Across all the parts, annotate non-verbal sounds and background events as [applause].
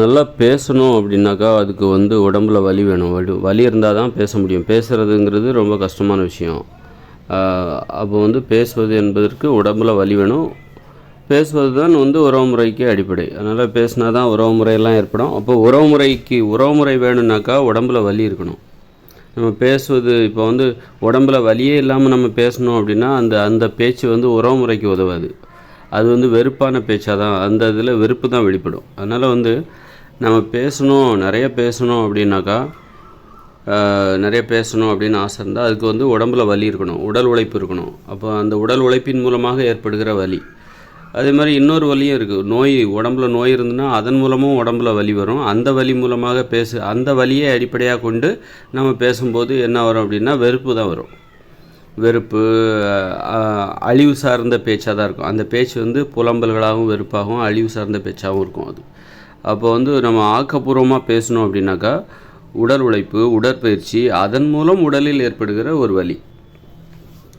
நல்லா பேசணும் அப்படின்னாக்கா அதுக்கு வந்து உடம்புல வலி வேணும். வலி வலி இருந்தால் தான் பேச முடியும். பேசுகிறதுங்கிறது ரொம்ப கஷ்டமான விஷயம். அப்போ வந்து பேசுவது என்பதற்கு உடம்புல வலி வேணும். பேசுவது தான் வந்து உறவுமுறைக்கு அடிப்படை. அதனால் பேசினா தான் உறவுமுறையெல்லாம் ஏற்படும். அப்போ உறவுமுறைக்கு உறவுமுறை வேணும்னாக்கா உடம்புல வலி இருக்கணும். நம்ம பேசுவது இப்போ வந்து உடம்புல வலியே இல்லாமல் நம்ம பேசணும் அப்படின்னா அந்த அந்த பேச்சு வந்து உறவுமுறைக்கு உதவாது. அது வந்து வெறுப்பான பேச்சாக தான் அந்த இதில் வெறுப்பு தான் வெளிப்படும். அதனால் வந்து நம்ம பேசணும் நிறைய பேசணும் அப்படின்னாக்கா நிறைய பேசணும் அப்படின்னு ஆசை இருந்தால் அதுக்கு வந்து உடம்புல வலி இருக்கணும் உடல் உழைப்பு இருக்கணும். அப்போ அந்த உடல் உழைப்பின் மூலமாக ஏற்படுகிற வலி. அதே மாதிரி இன்னொரு வலியும் இருக்குது நோய் உடம்புல நோய் இருந்ததுன்னா அதன் மூலமும் உடம்புல வலி வரும். அந்த வலி மூலமாக பேசு அந்த வலியை அடிப்படையாக கொண்டு நம்ம பேசும்போது என்ன வரும் அப்படின்னா வெறுப்பு தான் வரும். வெறுப்பு அழிவு சார்ந்த பேச்சாக தான் இருக்கும். அந்த பேச்சு வந்து புலம்பல்களாகவும் வெறுப்பாகவும் அழிவு சார்ந்த பேச்சாகவும் இருக்கும் அது. அப்போ வந்து நம்ம ஆக்கப்பூர்வமாக பேசணும் அப்படின்னாக்கா உடல் உழைப்பு உடற்பயிற்சி அதன் மூலம் உடலில் ஏற்படுகிற ஒரு வலி.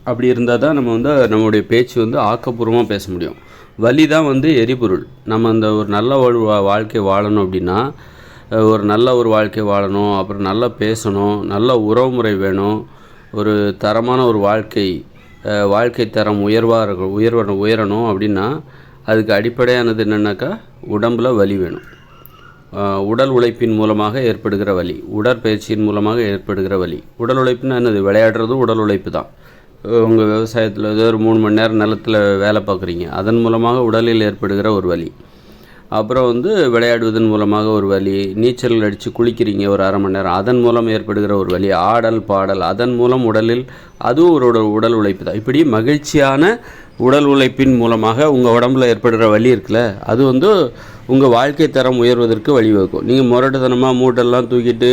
அப்படி இருந்தால் தான் நம்ம வந்து நம்மளுடைய பேச்சு வந்து ஆக்கப்பூர்வமாக பேச முடியும். வலி தான் வந்து எரிபொருள். நம்ம அந்த ஒரு நல்ல வாழ்க்கை வாழணும் அப்படின்னா ஒரு நல்ல ஒரு வாழ்க்கை வாழணும் அப்புறம் நல்லா பேசணும் நல்ல உறவுமுறை வேணும் ஒரு தரமான ஒரு வாழ்க்கை வாழ்க்கை தரம் உயர்வாக இருக்கும் உயர்வ உயரணும் அப்படின்னா அதுக்கு அடிப்படையானது என்னென்னாக்கா உடம்புல வலி வேணும். உடல் உழைப்பின் மூலமாக ஏற்படுகிற வலி உடற்பயிற்சியின் மூலமாக ஏற்படுகிற வலி. உடல் உழைப்புன்னா என்னது? விளையாடுறதும் உடல் உழைப்பு தான். உங்கள் விவசாயத்தில் ஏதோ ஒரு மூணு மணி நேரம் நிலத்தில் வேலை பார்க்குறீங்க. அதன் மூலமாக உடலில் ஏற்படுகிற ஒரு வலி. அப்புறம் வந்து விளையாடுவதன் மூலமாக ஒரு வலி நீச்சல் அடித்து குளிக்கிறீங்க ஒரு அரை மணி நேரம் அதன் மூலம் ஏற்படுகிற ஒரு வலி ஆடல் பாடல் அதன் மூலம் உடலில் அதுவும் ஒரு உடல் உழைப்பு தான். இப்படி மகிழ்ச்சியான உடல் உழைப்பின் மூலமாக உங்கள் உடம்புல ஏற்படுகிற வலி இருக்குல்ல அது வந்து உங்கள் வாழ்க்கை தரம் உயர்வதற்கு வழிவகுக்கும். நீங்கள் முரட்டுத்தனமாக மூட்டெல்லாம் தூக்கிட்டு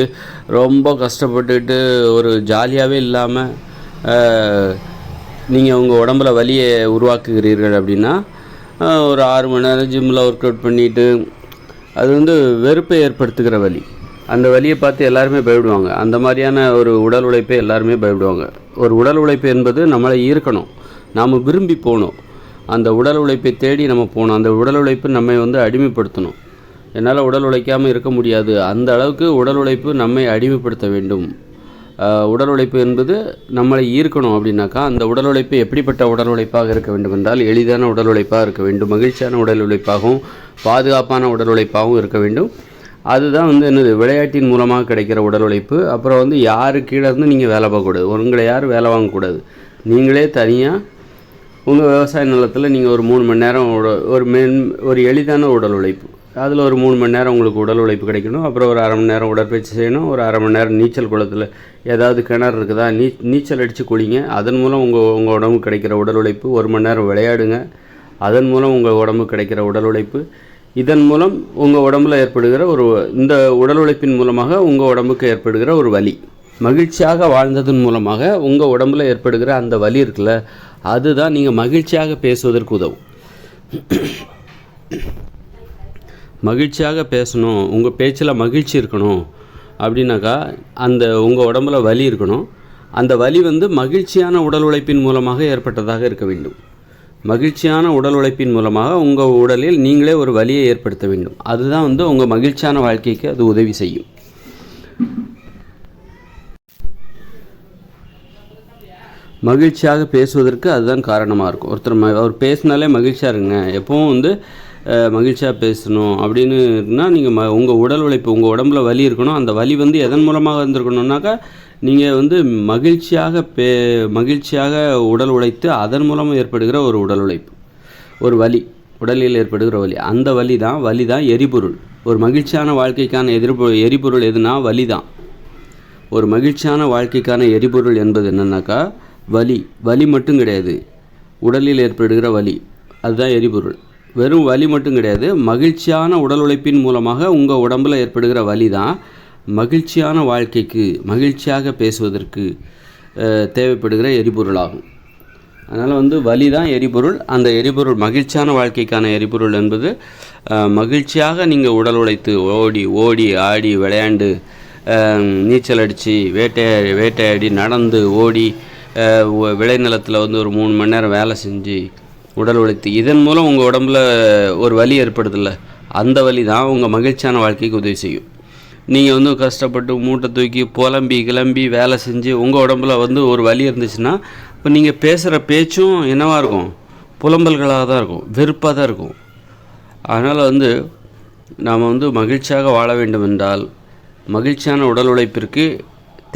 ரொம்ப கஷ்டப்பட்டுட்டு ஒரு ஜாலியாகவே இல்லாமல் நீங்கள் உங்கள் உடம்புல வலியை உருவாக்குகிறீர்கள் அப்படின்னா ஒரு ஆறு மணி நேரம் ஜிம்மில் ஒர்க் அவுட் பண்ணிவிட்டு அது வந்து வெறுப்பை ஏற்படுத்துகிற வழி அந்த வழியை பார்த்து எல்லாருமே பயப்படுவாங்க. அந்த மாதிரியான ஒரு உடல் உழைப்பை எல்லாருமே பயப்படுவாங்க. ஒரு உடல் உழைப்பு என்பது நம்மளை ஈர்க்கணும். நாம் விரும்பி போகணும். அந்த உடல் உழைப்பை தேடி நம்ம போகணும். அந்த உடல் உழைப்பு நம்மை வந்து அடிமைப்படுத்தணும். என்னால் உடல் உழைக்காமல் இருக்க முடியாது. அந்த அளவுக்கு உடல் உழைப்பு நம்மை அடிமைப்படுத்த வேண்டும். உடல் உழைப்பு என்பது நம்மளை ஈர்க்கணும் அப்படின்னாக்கா அந்த உடல் உழைப்பு எப்படிப்பட்ட உடல் உழைப்பாக இருக்க வேண்டும் என்றால் எளிதான உடல் உழைப்பாக இருக்க வேண்டும் மகிழ்ச்சியான உடல் உழைப்பாகவும் பாதுகாப்பான உடல் உழைப்பாகவும் இருக்க வேண்டும். அதுதான் வந்து என்னது விளையாட்டின் மூலமாக கிடைக்கிற உடல் உழைப்பு. அப்புறம் வந்து யாரு கீழே இருந்து நீங்கள் வேலை பார்க்கக்கூடாது. உங்களை யாரும் வேலை வாங்கக்கூடாது. நீங்களே தனியாக உங்கள் விவசாய நிலத்தில் நீங்கள் ஒரு மூணு மணி நேரம் உட- ஒரு மென் ஒரு எளிதான உடல் உழைப்பு. அதில் ஒரு மூணு மணி நேரம் உங்களுக்கு உடல் உழைப்பு கிடைக்கணும். அப்புறம் ஒரு அரை மணி நேரம் உடற்பயிற்சி செய்யணும். ஒரு அரை மணி நேரம் நீச்சல் குளத்தில் ஏதாவது கிணறு இருக்குதா நீ நீச்சல் அடித்து குளிங்க. அதன் மூலம் உங்கள் உங்கள் உடம்புக்கு கிடைக்கிற உடல் உழைப்பு. ஒரு மணி நேரம் விளையாடுங்க. அதன் மூலம் உங்கள் உடம்புக்கு கிடைக்கிற உடல் உழைப்பு. இதன் மூலம் உங்கள் உடம்புல ஏற்படுகிற ஒரு இந்த உடல் உழைப்பின் மூலமாக உங்கள் உடம்புக்கு ஏற்படுகிற ஒரு வலி. மகிழ்ச்சியாக வாழ்ந்ததன் மூலமாக உங்கள் உடம்புல ஏற்படுகிற அந்த வலி இருக்குல்ல அதுதான் நீங்கள் மகிழ்ச்சியாக பேசுவதற்கு உதவும். மகிழ்ச்சியாக பேசணும் உங்கள் பேச்சில் மகிழ்ச்சி இருக்கணும் அப்படின்னாக்கா அந்த உங்கள் உடம்புல வலி இருக்கணும். அந்த வலி வந்து மகிழ்ச்சியான உடல் உழைப்பின் மூலமாக ஏற்பட்டதாக இருக்க வேண்டும். மகிழ்ச்சியான உடல் உழைப்பின் மூலமாக உங்கள் உடலில் நீங்களே ஒரு வலியை ஏற்படுத்த வேண்டும். அதுதான் வந்து உங்கள் மகிழ்ச்சியான வாழ்க்கைக்கு அது உதவி செய்யும். மகிழ்ச்சியாக பேசுவதற்கு அதுதான் காரணமாக இருக்கும். ஒருத்தர் ம அவர் பேசினாலே மகிழ்ச்சியாக இருங்க. எப்பவும் வந்து மகிழ்ச்சியாக பேசணும் அப்படின்னு இருந்தால் நீங்கள் ம உங்கள் உடல் உழைப்பு உங்கள் உடம்புல வலி இருக்கணும். அந்த வலி வந்து எதன் மூலமாக இருந்திருக்கணும்னாக்கா நீங்கள் வந்து மகிழ்ச்சியாக பே மகிழ்ச்சியாக உடல் உழைத்து அதன் மூலமாக ஏற்படுகிற ஒரு உடல் உழைப்பு. ஒரு வலி உடலில் ஏற்படுகிற வலி. அந்த வலி தான் வலி தான் எரிபொருள். ஒரு மகிழ்ச்சியான வாழ்க்கைக்கான எதிர்ப்பு எரிபொருள் எதுனா வலி தான். ஒரு மகிழ்ச்சியான வாழ்க்கைக்கான எரிபொருள் என்பது என்னன்னாக்கா வலி. வலி மட்டும் கிடையாது. உடலில் ஏற்படுகிற வலி. அதுதான் எரிபொருள். வெறும் வலி மட்டும் கிடையாது மகிழ்ச்சியான உடல் உழைப்பின் மூலமாக உங்கள் உடம்பில் ஏற்படுகிற வலி தான் மகிழ்ச்சியான வாழ்க்கைக்கு மகிழ்ச்சியாக பேசுவதற்கு தேவைப்படுகிற தேவைப்படுகிற எரிபொருளாகும். அதனால் வந்து வலி தான் எரிபொருள். அந்த எரிபொருள் மகிழ்ச்சியான வாழ்க்கைக்கான எரிபொருள் என்பது மகிழ்ச்சியாக நீங்கள் உடல் உழைத்து ஓடி ஓடி ஆடி விளையாண்டு நீச்சல் அடித்து வேட்டையாடி வேட்டையாடி நடந்து ஓடி விளைநிலத்தில் வந்து ஒரு மூணு மணி நேரம் வேலை செஞ்சு உடல் உழைத்து இதன் மூலம் உங்கள் உடம்புல ஒரு வலி ஏற்படுதில்ல. அந்த வலி தான் உங்கள் மகிழ்ச்சியான வாழ்க்கைக்கு உதவி செய்யும். நீங்கள் வந்து கஷ்டப்பட்டு மூட்டை தூக்கி புலம்பி கிளம்பி வேலை செஞ்சு உங்கள் உடம்புல வந்து ஒரு வலி இருந்துச்சுன்னா இப்போ நீங்கள் பேசுகிற பேச்சும் என்னவாக இருக்கும்? புலம்பல்களாக தான் இருக்கும். வெறுப்பாக தான் இருக்கும். அதனால் வந்து நாம் வந்து மகிழ்ச்சியாக வாழ வேண்டும் என்றால் மகிழ்ச்சியான உடல் உழைப்பிற்கு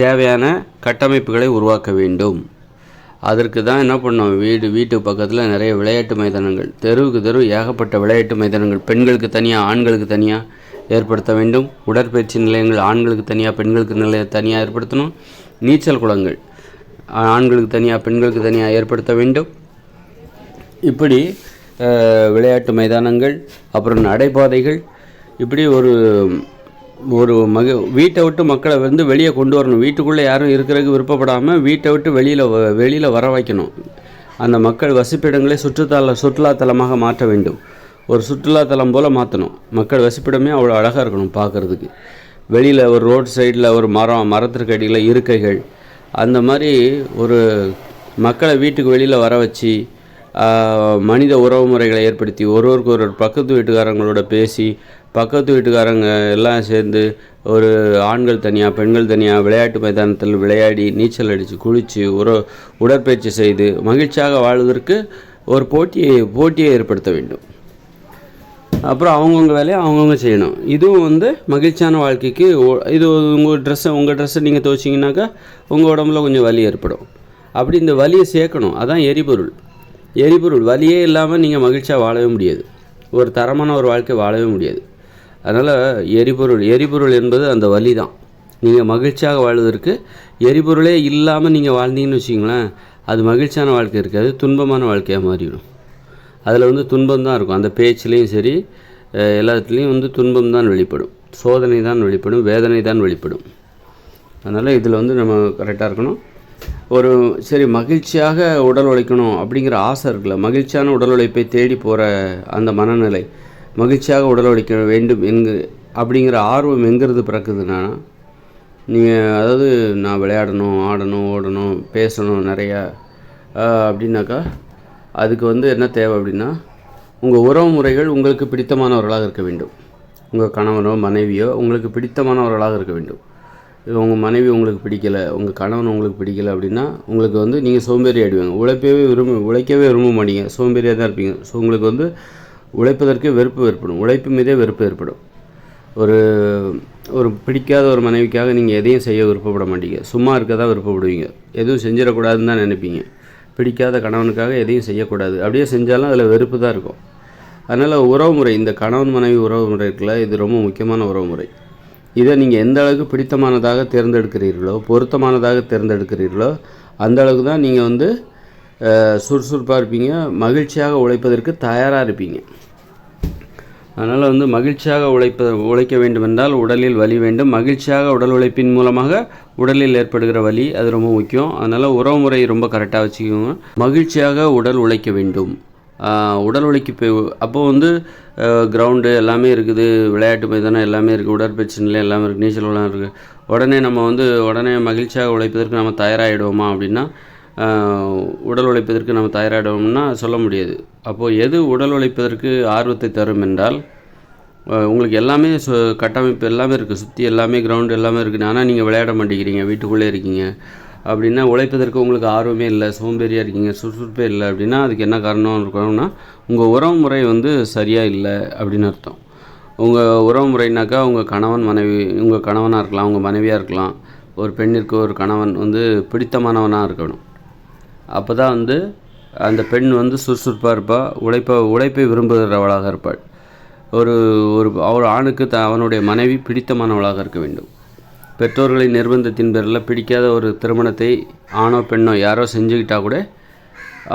தேவையான கட்டமைப்புகளை உருவாக்க வேண்டும். அதற்கு தான் என்ன பண்ணோம்? வீடு வீட்டு பக்கத்தில் நிறைய விளையாட்டு மைதானங்கள். தெருவுக்கு தெரு ஏகப்பட்ட விளையாட்டு மைதானங்கள். பெண்களுக்கு தனியாக ஆண்களுக்கு தனியாக ஏற்படுத்த வேண்டும். உடற்பயிற்சி நிலையங்கள் ஆண்களுக்கு தனியாக பெண்களுக்கு நிலைய தனியாக ஏற்படுத்தணும். நீச்சல் குளங்கள் ஆண்களுக்கு தனியாக பெண்களுக்கு தனியாக ஏற்படுத்த வேண்டும். இப்படி விளையாட்டு மைதானங்கள் அப்புறம் நடைபாதைகள் இப்படி ஒரு ஒரு மக வீட்டை விட்டு மக்களை வந்து வெளியே கொண்டு வரணும். வீட்டுக்குள்ளே யாரும் இருக்கிறதுக்கு விருப்பப்படாமல் வீட்டை விட்டு வெளியில் வெளியில் வர வைக்கணும். அந்த மக்கள் வசிப்பிடங்களை சுற்றுத்தல சுற்றுலாத்தலமாக மாற்ற வேண்டும். ஒரு சுற்றுலாத்தலம் போல் மாற்றணும் மக்கள் வசிப்பிடமே அவ்வளோ அழகாக இருக்கணும் பார்க்குறதுக்கு. வெளியில் ஒரு ரோட் சைடில் ஒரு மரம் மரத்திற்கு அடியில் இருக்கைகள். அந்த மாதிரி ஒரு மக்களை வீட்டுக்கு வெளியில் வர வச்சு மனித உறவு முறைகளை ஏற்படுத்தி ஒருவருக்கு ஒரு பக்கத்து வீட்டுக்காரங்களோட பேசி பக்கத்து வீட்டுக்காரங்க எல்லாம் சேர்ந்து ஒரு ஆண்கள் தனியாக பெண்கள் தனியாக விளையாட்டு மைதானத்தில் விளையாடி நீச்சல் அடித்து குளித்து உற உடற்பயிற்சி செய்து மகிழ்ச்சியாக வாழ்வதற்கு ஒரு போட்டியை போட்டியை ஏற்படுத்த வேண்டும். அப்புறம் அவங்கவுங்க வேலையை அவங்கவுங்க செய்யணும். இதுவும் வந்து மகிழ்ச்சியான வாழ்க்கைக்கு இது உங்கள் ட்ரெஸ்ஸை உங்கள் ட்ரெஸ்ஸை நீங்கள் துவச்சிங்கனாக்கா உங்கள் உடம்புல கொஞ்சம் வலி ஏற்படும். அப்படி இந்த வலியை சேர்க்கணும். அதான் எரிபொருள். எரிபொருள் வலியே இல்லாமல் நீங்கள் மகிழ்ச்சியாக வாழவே முடியாது. ஒரு தரமான ஒரு வாழ்க்கை வாழவே முடியாது. அதனால் எரிபொருள் எரிபொருள் என்பது அந்த வழி தான் நீங்கள் மகிழ்ச்சியாக வாழ்வதற்கு எரிபொருளே இல்லாமல் நீங்கள் வாழ்ந்தீங்கன்னு வச்சிங்களேன் அது மகிழ்ச்சியான வாழ்க்கை இருக்காது துன்பமான வாழ்க்கையாக மாறிவிடும். அதில் வந்து துன்பம் தான் இருக்கும். அந்த பேச்சுலேயும் சரி எல்லாத்துலேயும் வந்து துன்பம் தான் வெளிப்படும். சோதனை தான் வெளிப்படும் வேதனை தான் வெளிப்படும். அதனால் இதில் வந்து நம்ம கரெக்டாக இருக்கணும். ஒரு சரி மகிழ்ச்சியாக உடல் உழைக்கணும் அப்படிங்கிற ஆசை இருக்குல்ல மகிழ்ச்சியான உடல் உழைப்பை தேடி போகிற அந்த மனநிலை மகிழ்ச்சியாக உடல் வேண்டும் எங்கு அப்படிங்கிற ஆர்வம் எங்கிறது பிறக்குதுன்னா நீங்கள் அதாவது நான் விளையாடணும் ஆடணும் ஓடணும் பேசணும் நிறையா அப்படின்னாக்கா அதுக்கு வந்து என்ன தேவை அப்படின்னா உங்கள் உறவு முறைகள் உங்களுக்கு பிடித்தமானவர்களாக இருக்க வேண்டும். உங்கள் கணவனோ மனைவியோ உங்களுக்கு பிடித்தமானவர்களாக இருக்க வேண்டும். உங்கள் மனைவி உங்களுக்கு பிடிக்கலை உங்கள் கணவன் உங்களுக்கு பிடிக்கலை அப்படின்னா உங்களுக்கு வந்து நீங்கள் சோம்பேறி ஆகிடுவீங்க உழைப்பவே விரும்ப உழைக்கவே விரும்ப மாட்டீங்க. சோம்பேறியாக தான் இருப்பீங்க. ஸோ உங்களுக்கு வந்து உழைப்பதற்கு வெறுப்பு ஏற்படும். உழைப்பு மீதே வெறுப்பு ஏற்படும். ஒரு ஒரு பிடிக்காத ஒரு மனைவிக்காக நீங்கள் எதையும் செய்ய விருப்பப்பட மாட்டீங்க. சும்மா இருக்க தான் விருப்பப்படுவீங்க. எதுவும் செஞ்சிடக்கூடாதுன்னு தான் நினைப்பீங்க. பிடிக்காத கணவனுக்காக எதையும் செய்யக்கூடாது. அப்படியே செஞ்சாலும் அதில் வெறுப்பு தான் இருக்கும். அதனால் உறவுமுறை இந்த கணவன் மனைவி உறவுமுறை இருக்குல்ல இது ரொம்ப முக்கியமான உறவுமுறை இதை நீங்கள் எந்த அளவுக்கு பிடித்தமானதாக தேர்ந்தெடுக்கிறீர்களோ பொருத்தமானதாக தேர்ந்தெடுக்கிறீர்களோ அந்த அளவுக்கு தான் நீங்கள் வந்து சுறுசுறுப்பாக இருப்பீங்க. மகிழ்ச்சியாக உழைப்பதற்கு தயாராக இருப்பீங்க. அதனால் வந்து மகிழ்ச்சியாக உழைப்ப உழைக்க வேண்டுமென்றால் உடலில் வலி வேண்டும். மகிழ்ச்சியாக உடல் உழைப்பின் மூலமாக உடலில் ஏற்படுகிற வலி அது ரொம்ப முக்கியம். அதனால் உறவுமுறை ரொம்ப கரெக்டாக வச்சுக்கோங்க. மகிழ்ச்சியாக உடல் உழைக்க வேண்டும். உடல் உழைக்கு போய் அப்போ வந்து கிரவுண்டு எல்லாமே இருக்குது. விளையாட்டு மைதானம் எல்லாமே இருக்குது. உடற்பயிற்சி நிலையம் எல்லாமே இருக்குது. நீச்சல் குளம் [unintelligible] இருக்குது. உடனே நம்ம வந்து உடனே மகிழ்ச்சியாக உழைப்பதற்கு நம்ம தயாராகிடுவோமா அப்படின்னா உடல் உழைப்பதற்கு நம்ம தயாராகிடுவோம்னா சொல்ல முடியாது. அப்போது எது உடல் உழைப்பதற்கு ஆர்வத்தை தரும் என்றால் உங்களுக்கு எல்லாமே சு கட்டமைப்பு எல்லாமே இருக்குது சுற்றி எல்லாமே கிரவுண்டு எல்லாமே இருக்குது ஆனால் நீங்கள் விளையாட மாட்டேங்கிறீங்க. வீட்டுக்குள்ளே இருக்கீங்க. அப்படின்னா உழைப்பதற்கு உங்களுக்கு ஆர்வமே இல்லை. சோம்பேறியாக இருக்கீங்க. சுறுசுறுப்பே இல்லை. அப்படின்னா அதுக்கு என்ன காரணம் இருக்கணும்னா உங்கள் உறவு முறை வந்து சரியாக இல்லை அப்படின்னு அர்த்தம். உங்கள் உறவு முறைனாக்கா உங்கள் கணவன் மனைவி உங்கள் கணவனாக இருக்கலாம் உங்கள் மனைவியாக இருக்கலாம். ஒரு பெண்ணிற்கு ஒரு கணவன் வந்து பிடித்தமானவனாக இருக்கணும். அப்போ தான் வந்து அந்த பெண் வந்து சுறுசுறுப்பாக இருப்பாள் உழைப்ப உழைப்பை விரும்புகிறவளாக இருப்பாள். ஒரு ஒரு ஒரு ஆணுக்கு த அவனுடைய மனைவி பிடித்தமானவளாக இருக்க வேண்டும். பெற்றோர்களின் நிர்பந்தத்தின் பேரில் பிடிக்காத ஒரு திருமணத்தை ஆணோ பெண்ணோ யாரோ செஞ்சுக்கிட்டால் கூட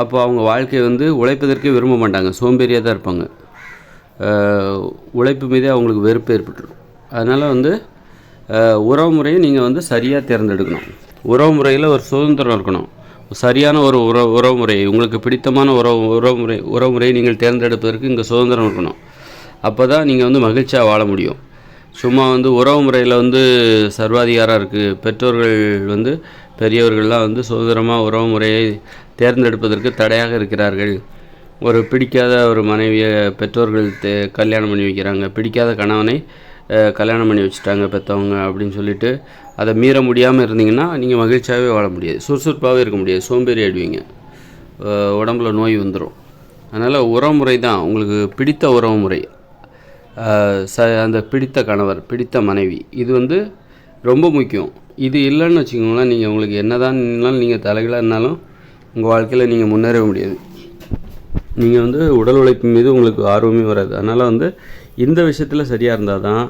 அப்போ அவங்க வாழ்க்கையை வந்து உழைப்பதற்கே விரும்ப மாட்டாங்க. சோம்பேறியாக தான் இருப்பாங்க. உழைப்பு மீதே அவங்களுக்கு வெறுப்பு ஏற்பட்டுரும். அதனால் வந்து உறவு முறையை நீங்கள் வந்து சரியாக தேர்ந்தெடுக்கணும். உறவு முறையில் ஒரு சுதந்திரம் இருக்கணும். சரியான ஒரு உறவு உறவு முறை உங்களுக்கு பிடித்தமான உறவு உறவு முறை உறவு முறையை நீங்கள் தேர்ந்தெடுப்பதற்கு இங்கே சுதந்திரம் இருக்கணும். அப்போ தான் நீங்கள் வந்து மகிழ்ச்சியாக வாழ முடியும். சும்மா வந்து உறவு முறையில் வந்து சர்வாதிகாரம் இருக்குது பெற்றோர்கள் வந்து பெரியவர்கள்லாம் வந்து சுதந்திரமாக உறவு முறையை தேர்ந்தெடுப்பதற்கு தடையாக இருக்கிறார்கள். ஒரு பிடிக்காத ஒரு மனைவியை பெற்றோர்கள் தே கல்யாணம் பண்ணி வைக்கிறாங்க. பிடிக்காத கணவனை கல்யாணம் பண்ணி வச்சுட்டாங்க பெற்றவங்க அப்படின்னு சொல்லிட்டு அதை மீற முடியாமல் இருந்தீங்கன்னா நீங்கள் மகிழ்ச்சியாகவே வாழ முடியாது. சுறுசுறுப்பாகவே இருக்க முடியாது. சோம்பேறி ஆயிடுவீங்க. உடம்புல நோய் வந்துடும் அதனால் உறவுமுறை தான். உங்களுக்கு பிடித்த உறவுமுறை முறை. ச அந்த பிடித்த கணவர் பிடித்த மனைவி. இது வந்து ரொம்ப முக்கியம். இது இல்லைன்னு வச்சுக்கோங்களேன் நீங்கள் உங்களுக்கு என்னதான் இருந்தாலும் நீங்கள் தலைகளாக இருந்தாலும் உங்கள் வாழ்க்கையில் நீங்கள் முன்னேற முடியாது. நீங்கள் வந்து உடல் உழைப்பு மீது உங்களுக்கு ஆர்வமே வராது. அதனால் வந்து இந்த விஷயத்தில் சரியாக இருந்தால் தான்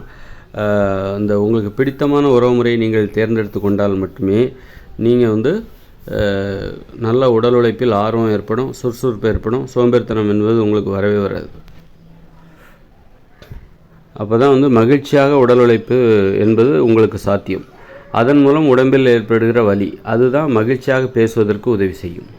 அந்த உங்களுக்கு பிடித்தமான உறவுமுறையை நீங்கள் தேர்ந்தெடுத்து கொண்டால் மட்டுமே நீங்கள் வந்து நல்ல உடல் உழைப்பில் ஆர்வம் ஏற்படும் சுறுசுறுப்பு ஏற்படும் சோம்பேறித்தனம் என்பது உங்களுக்கு வரவே வராது. அப்போ தான் வந்து மகிழ்ச்சியாக உடல் உழைப்பு என்பது உங்களுக்கு சாத்தியம். அதன் மூலம் உடம்பில் ஏற்படுகிற வலி அதுதான் மகிழ்ச்சியாக பேசுவதற்கு உதவி செய்யும்.